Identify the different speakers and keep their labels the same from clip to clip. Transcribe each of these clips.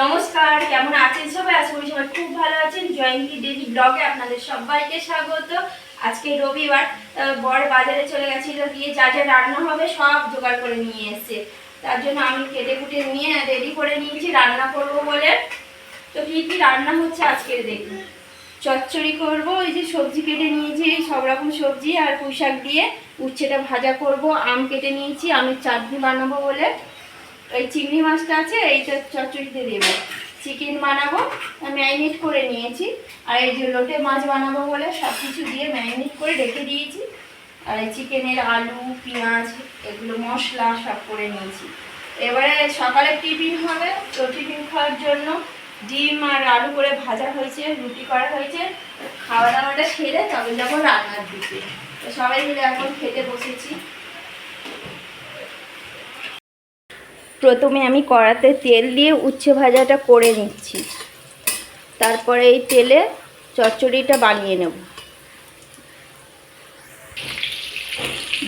Speaker 1: নমস্কার, কেমন আছেন সবাই? আশা করি সবাই খুব ভালো আছেন। জয়ন্তী ডেলি ব্লগে আপনাদের সবাইকে স্বাগত। আজকে রবিবার বর বাজারে চলে গেছিল, গিয়ে যা যা রান্না হবে সব জোগাড় করে নিয়ে এসছে। তার জন্য আমি কেটে কুটে নিয়ে রেডি করে নিয়েছি, রান্না করব বলে। তো কী কী রান্না হচ্ছে আজকে দেখুন। চচ্চড়ি করব ওই যে সবজি কেটে নিয়েছি, সব রকম সবজি আর পুঁই শাক দিয়ে উচ্ছেটা ভাজা করব। আম কেটে নিয়েছি, আমের চাটনি বানাবো বলে। ওই চিংড়ি মাছটা আছে, এইটা চচ্চড়িতে দেবো। চিকেন বানাবো ম্যারিনেট করে নিয়েছি। আর এই যে লোটে মাছ বানাবো বলে সব কিছু দিয়ে ম্যারিনেট করে রেখে দিয়েছি। আর এই চিকেনের আলু, পেঁয়াজ, এগুলো মশলা সব করে নিয়েছি। এবারে সকালে টিফিন হবে, তো টিফিন খাওয়ার জন্য ডিম আর আলু করে ভাজা হয়েছে, রুটি করা হয়েছে। খাওয়া দাওয়াটা সেরে তবে যাব রান্নার দিকে। তো সবাই মিলে এখন খেতে বসেছি। প্রথমে আমি কড়াতে তেল দিয়ে উচ্ছে ভাজাটা করে নিচ্ছি। তারপরে এই তেলে চচ্চড়িটা বানিয়ে নেব।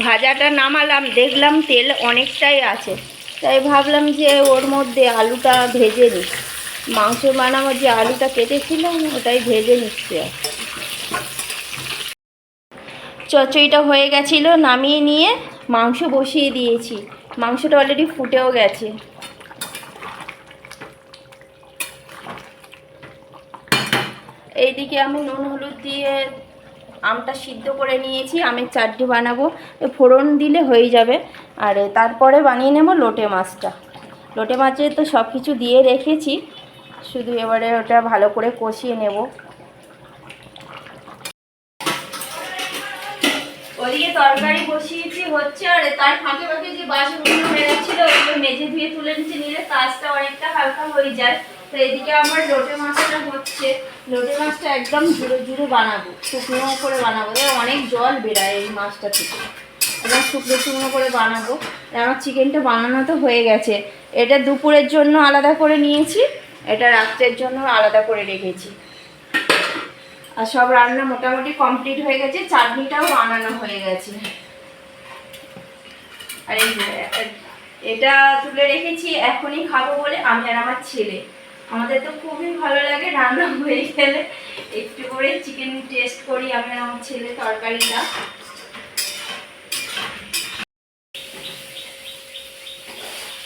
Speaker 1: ভাজাটা নামালাম, দেখলাম তেল অনেকটাই আছে। তাই ভাবলাম যে ওর মধ্যে আলুটা ভেজে নিই। মাংস বানানোর যে আলুটা কেটেছিলাম, ওটাই ভেজে নিচ্ছি চচ্চড়িটা হয়ে গেছিল, নামিয়ে নিয়ে মাংস বসিয়ে দিয়েছি। মাংসটা অলরেডি ফুটেও গেছে। এইদিকে আমি নুন, হলুদ দিয়ে আমটা সিদ্ধ করে নিয়েছি, আমের চাটনি বানাবো। ফোড়ন দিলে হয়ে যাবে। আর তারপরে বানিয়ে নেব লোটে মাছটা। লোটে মাছে তো সব কিছু দিয়ে রেখেছি। শুধু এবারে ওটা ভালো করে কষিয়ে নেব। ওদিকে তরকারি বসিয়েছি হচ্ছে, আর তার ফাঁকে ফাঁকে যে বাসনগুলো হয়ে যাচ্ছিল, ওগুলো মেজে ধুয়ে তুলে নিচে নিলে কাজটা অনেকটা হালকা হয়ে যায়। তো এদিকে আমার লোটে মাছটা হচ্ছে, লোটে মাছটা একদম জুড়ে জুড়ে বানাবো, শুকনো করে বানাবো। অনেক জল বেরায় এই মাছটা থেকে। একদম শুকনো শুকনো করে বানাবো। আমার চিকেনটা বানানো তো হয়ে গেছে। এটা দুপুরের জন্য আলাদা করে নিয়েছি, এটা রাত্রের জন্য আলাদা করে রেখেছি। আর সব রান্না মোটামুটি কমপ্লিট হয়ে গেছে, চাটনিটাও বানানো হয়ে গেছে। আর এই এটা তুলে রেখেছি, এখনই খাব বলে আমি আর আমার ছেলে। আমাদের তো খুবই ভালো লাগে রান্না হয়ে গেলে। একটু করে চিকেন টেস্ট করি আমি আর আমার ছেলে তরকারিটা।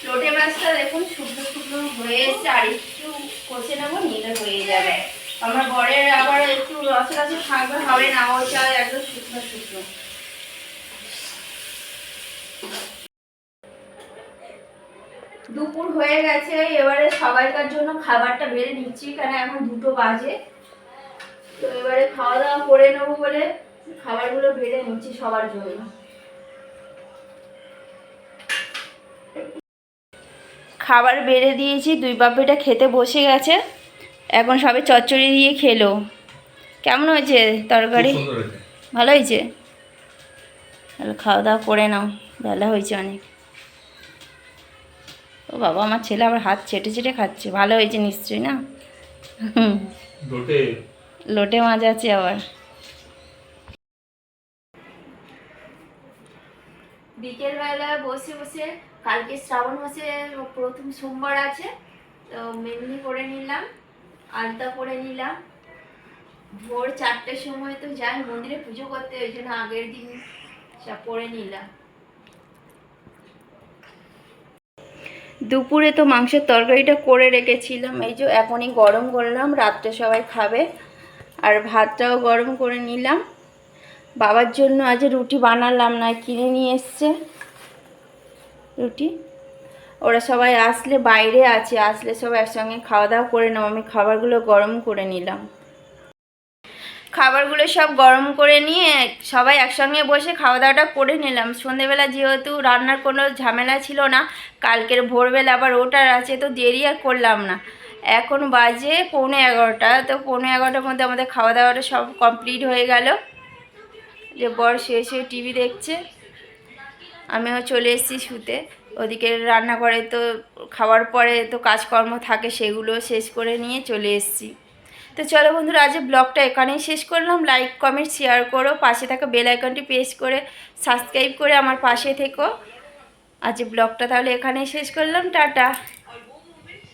Speaker 1: লোটে মাছটা দেখুন শুকনো শুকনো হয়ে এসছে, আর একটু কষে নেব, নিলে হয়ে যাবে। আমার বরের আবার রসে রসে থাকবে হবে না ও চায় একদম শুকনো শুকনো। দুপুর হয়ে গেছে, এবারে সবাইকার জন্য খাবারটা বেড়ে নিচ্ছি, কেন এখন দুটো বাজে। তো এবারে খাওয়া দাওয়া করে নেব বলে খাবারগুলো বেড়ে নিচ্ছি সবার জন্য। খাবার বেড়ে দিয়েছি, দুই বাপিটা খেতে বসে গেছে। এখন সবে চচ্চড়ি দিয়ে খেলো। কেমন হয়েছে তরকারি। ভালো হয়েছে? তাহলে খাওয়া দাওয়া করে নাও বেলা হয়েছে অনেক। ও বাবা আমার ছেলে আবার হাত চেটে চেটে খাচ্ছে ভালো হয়েছে নিশ্চয়ই না?
Speaker 2: লোটে।
Speaker 1: লোটে মাছ আছে আবার। বিকেলবেলা বসে বসে কালকে শ্রাবণ মাসে প্রথম সোমবার আছে তো মেনলি করে নিলাম আলতা করে নিলাম। ভোর চারটের সময় তো যাই, মন্দিরে পুজো করতে, ওই জন্য আগের দিন সব পরে নিলাম। দুপুরে তো মাংসের তরকারিটা করে রেখেছিলাম, এই যে এখনই গরম করলাম, রাত্রে সবাই খাবে, আর ভাতটাও গরম করে নিলাম। বাবার জন্য আজ রুটি বানালাম, না কিনে নিয়ে এসছে। রুটি? ওরা সবাই আসলে বাইরে আছে, আসলে সব একসঙ্গে খাওয়া দাওয়া করে নাও, আমি খাবারগুলো গরম করে নিলাম। খাবারগুলো সব গরম করে নিয়ে সবাই একসঙ্গে বসে খাওয়া দাওয়াটা করে নিলাম। সন্ধেবেলা যেহেতু রান্নার কোনো ঝামেলা ছিল না, কালকের ভোরবেলা আবার ওটার আছে, তো দেরি আর করলাম না। এখন বাজে পৌনে এগারোটা, তো পৌনে এগারোটার মধ্যে আমাদের খাওয়া দাওয়াটা সব কমপ্লিট হয়ে গেল। যে বর শুয়ে টিভি দেখছে, আমিও চলে এসেছি শুতে। ওদিকে রান্নাঘরে তো খাওয়ার পরে তো কাজকর্ম থাকে, সেগুলো শেষ করে নিয়ে চলে এসেছি। তো চলো বন্ধুরা, আজ ব্লগটা এখানেই শেষ করলাম। লাইক কমেন্ট শেয়ার করো। পাশে থাকা বেল আইকনটি প্রেস করে সাবস্ক্রাইব করে আমার পাশে থেকো। আজ ব্লগটা তাহলে এখানেই শেষ করলাম। টাটা।